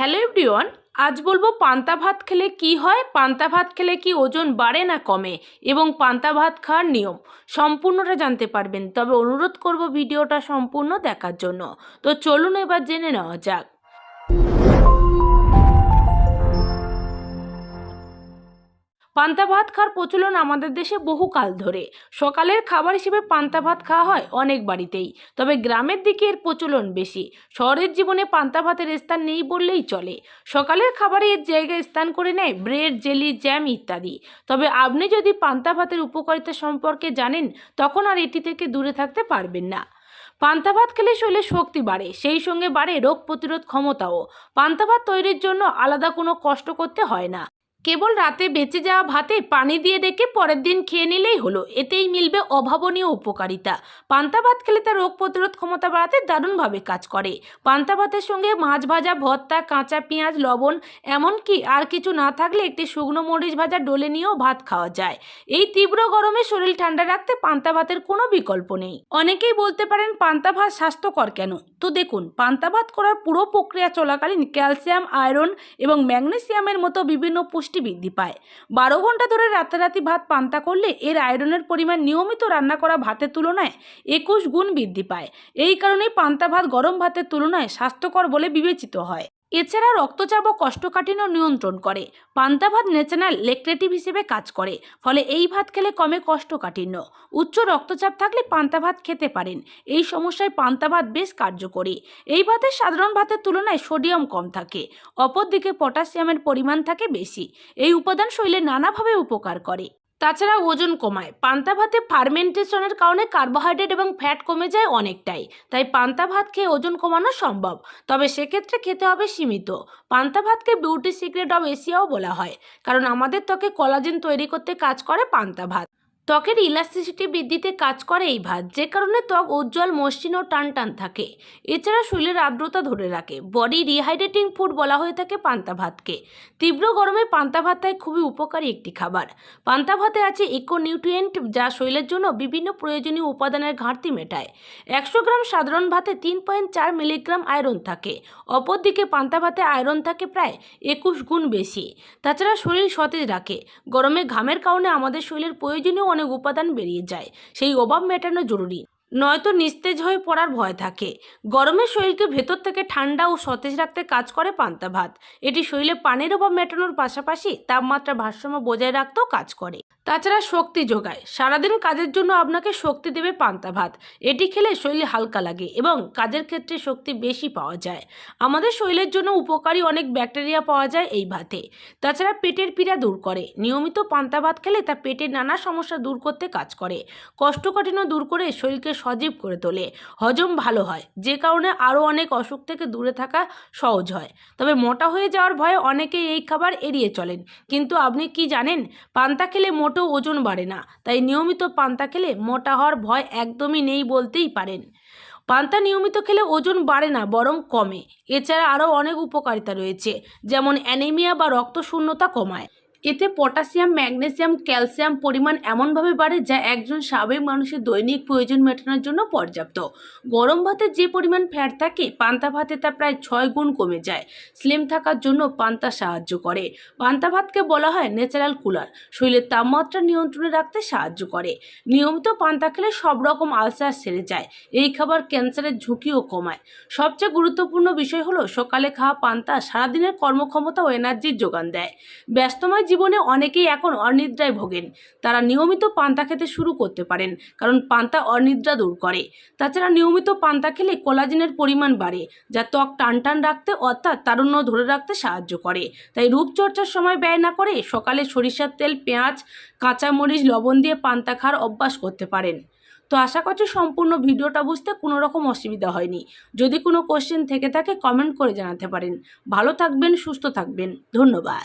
Hello everyone, আজ বলব পান্তা ভাত খেলে কি হয়, পান্তা ভাত খেলে কি ওজন বাড়ে না কমে এবং পান্তা ভাত খাওয়ার নিয়ম সম্পূর্ণটা জানতে পারবেন। তবে অনুরোধ করব ভিডিওটা সম্পূর্ণ দেখার জন্য। তো চলুন এবার জেনে নেওয়া যাক। পান্তা ভাত খাওয়ার প্রচলন আমাদের দেশে বহুকাল ধরে। সকালের খাবার হিসেবে পান্তা ভাত খাওয়া হয় অনেক বাড়িতেই। তবে গ্রামের দিকে এর প্রচলন বেশি। শহরের জীবনে পান্তা ভাতের স্থান নেই বললেই চলে। সকালের খাবারে এর জায়গায় স্থান করে নেয় ব্রেড, জেলি, জ্যাম ইত্যাদি। তবে আপনি যদি পান্তা ভাতের উপকারিতা সম্পর্কে জানেন, তখন আর এটি থেকে দূরে থাকতে পারবেন না। পান্তা ভাত খেলে শরীরে শক্তি বাড়ে, সেই সঙ্গে বাড়ে রোগ প্রতিরোধ ক্ষমতাও। পান্তা ভাত তৈরির জন্য আলাদা কোনো কষ্ট করতে হয় না। কেবল রাতে বেঁচে যাওয়া ভাতে পানি দিয়ে ডেকে পরের দিন খেয়ে নিলেই হলো। এতেই মিলবে অভাবনীয় উপকারিতা। পান্তা ভাত খেলে তার রোগ প্রতিরোধ ক্ষমতা বাড়াতে দারুণভাবে কাজ করে। পান্তা ভাতের সঙ্গে মাছ ভাজা, ভর্তা, কাঁচা পেঁয়াজ, লবণ, এমনকি আর কিছু না থাকলে একটি শুকনো মরিচ ভাজা ডলে নিয়েও ভাত খাওয়া যায়। এই তীব্র গরমে শরীর ঠান্ডা রাখতে পান্তা ভাতের কোনো বিকল্প নেই। অনেকেই বলতে পারেন, পান্তা ভাত স্বাস্থ্যকর কেন? তো দেখুন, পান্তা ভাত করার পুরো প্রক্রিয়া চলাকালীন ক্যালসিয়াম, আয়রন এবং ম্যাগনেসিয়ামের মতো বিভিন্ন পুষ্টি বৃদ্ধি পায়। বারো ঘণ্টা ধরে রাতারাতি ভাত পান্তা করলে এর আয়রনের পরিমাণ নিয়মিত রান্না করা ভাতের তুলনায় একুশ গুণ বৃদ্ধি পায়। এই কারণেই পান্তা ভাত গরম ভাতের তুলনায় স্বাস্থ্যকর বলে বিবেচিত হয়। এছাড়া রক্তচাপ ও কোষ্ঠকাঠিন্য নিয়ন্ত্রণ করে। পান্তা ভাত ন্যাচারাল লেকটেটিভ হিসেবে কাজ করে, ফলে এই ভাত খেলে কমে কোষ্ঠকাঠিন্য উচ্চ রক্তচাপ থাকলে পান্তা ভাত খেতে পারেন। এই সমস্যায় পান্তা ভাত বেশ কার্যকরী। এই ভাতে সাধারণ ভাতের তুলনায় সোডিয়াম কম থাকে, অপরদিকে পটাশিয়ামের পরিমাণ থাকে বেশি। এই উপাদান শরীরে নানাভাবে উপকার করে। তাছাড়া ওজন কমায়। পান্তা ভাতে ফার্মেন্টেশনের কারণে কার্বোহাইড্রেট এবং ফ্যাট কমে যায় অনেকটাই। তাই পান্তা ভাত খেয়ে ওজন কমানো সম্ভব। তবে সেক্ষেত্রে খেতে হবে সীমিত। পান্তা ভাতকে বিউটি সিক্রেট অফ এশিয়াও বলা হয়। কারণ আমাদের ত্বকে কলাজিন তৈরি করতে কাজ করে পান্তা ভাত। ত্বকের ইলাস্টিসিটি বৃদ্ধিতে কাজ করে এই ভাত, যে কারণে ত্বক উজ্জ্বল, মসৃণ ও টান টান থাকে। এছাড়া শরীরের আর্দ্রতা ধরে রাখে। বডি রিহাইড্রেটিং ফুড বলা হয়ে থাকে পান্তা ভাতকে। তীব্র গরমে পান্তা ভাত তাই খুবই উপকারী একটি খাবার। পান্তা ভাতে আছে ইকোনিউট্রিয়েন্ট যা শরীরের জন্য বিভিন্ন প্রয়োজনীয় উপাদানের ঘাটতি মেটায়। একশো গ্রাম সাধারণ ভাতে তিন পয়েন্ট চার মিলিগ্রাম আয়রন থাকে। অপরদিকে পান্তা ভাতে আয়রন থাকে প্রায় একুশ গুণ বেশি। তাছাড়া শরীর সতেজ রাখে। গরমে ঘামের কারণে আমাদের শরীরের প্রয়োজনীয় অনেক উপাদান বেরিয়ে যায়। সেই অভাব মেটানো জরুরি। নয়তো নিস্তেজ হয়ে পড়ার ভয় থাকে। গরমের শরীরকে ভেতর থেকে ঠান্ডা ও সতেজ রাখতে কাজ করে পান্তা ভাত। এটি শরীরে পানির অভাব মেটানোর পাশাপাশি তাপমাত্রা ভারসাম্য বজায় রাখতেও কাজ করে। তাছাড়া শক্তি যোগায়। সারাদিন কাজের জন্য আপনাকে শক্তি দেবে পান্তা ভাত। এটি খেলে শরীর হালকা লাগে এবং কাজের ক্ষেত্রে শক্তি বেশি পাওয়া যায়। আমাদের শরীরের জন্য উপকারী অনেক ব্যাকটেরিয়া পাওয়া যায় এই ভাতে। তাছাড়া পেটের পীড়া দূর করে। নিয়মিত পান্তা ভাত খেলে তা পেটের নানা সমস্যা দূর করতে কাজ করে। কোষ্ঠকাঠিন্য দূর করে শরীরকে সজীব করে তোলে। হজম ভালো হয়। যে কারণে আরও অনেক অসুখ থেকে দূরে থাকা সহজ হয়। তবে মোটা হয়ে যাওয়ার ভয়ে অনেকেই এই খাবার এড়িয়ে চলেন। কিন্তু আপনি কি জানেন? পান্তা খেলে মোটেও ওজন বাড়ে না। তাই নিয়মিত পান্তা খেলে মোটা হওয়ার ভয় একদমই নেই বলতেই পারেন। পান্তা নিয়মিত খেলে ওজন বাড়ে না, বরং কমে। এছাড়া আরও অনেক উপকারিতা রয়েছে। যেমন অ্যানিমিয়া বা রক্তশূন্যতা কমায়। এতে পটাশিয়াম, ম্যাগনেসিয়াম, ক্যালসিয়াম পরিমাণ এমনভাবে বাড়ে যা একজন স্বাভাবিক মানুষের দৈনিক প্রয়োজন মেটানোর জন্য পর্যাপ্ত। গরম ভাতে যে পরিমাণ ফ্যাট থাকে, পান্তা ভাতে তা প্রায় ছয় গুণ কমে যায়। স্লিম থাকার জন্য পান্তা সাহায্য করে। পান্তা ভাতকে বলা হয় ন্যাচারাল কুলার শরীরের তাপমাত্রা নিয়ন্ত্রণে রাখতে সাহায্য করে। নিয়মিত পান্তা খেলে সব রকম আলসার সেরে যায়। এই খাবার ক্যান্সারের ঝুঁকিও কমায়। সবচেয়ে গুরুত্বপূর্ণ বিষয় হলো সকালে খাওয়া পান্তা সারাদিনের কর্মক্ষমতা ও এনার্জির যোগান দেয়। ব্যস্তময় জীবনে অনেকেই এখন অনিদ্রায় ভোগেন। তারা নিয়মিত পান্তা খেতে শুরু করতে পারেন, কারণ পান্তা অনিদ্রা দূর করে। তাছাড়া নিয়মিত পান্তা খেলে কোলাজিনের পরিমাণ বাড়ে, যা ত্বক টান টান রাখতে অর্থাৎ তারুণ্য ধরে রাখতে সাহায্য করে। তাই রূপচর্চার সময় ব্যয় না করে সকালে সরিষার তেল, পেঁয়াজ, কাঁচামরিচ, লবণ দিয়ে পান্তা খাওয়ার অভ্যাস করতে পারেন। তো আশা করছি সম্পূর্ণ ভিডিওটা বুঝতে কোনো রকম অসুবিধা হয়নি। যদি কোনো কোশ্চেন থেকে থাকে কমেন্ট করে জানাতে পারেন। ভালো থাকবেন, সুস্থ থাকবেন। ধন্যবাদ।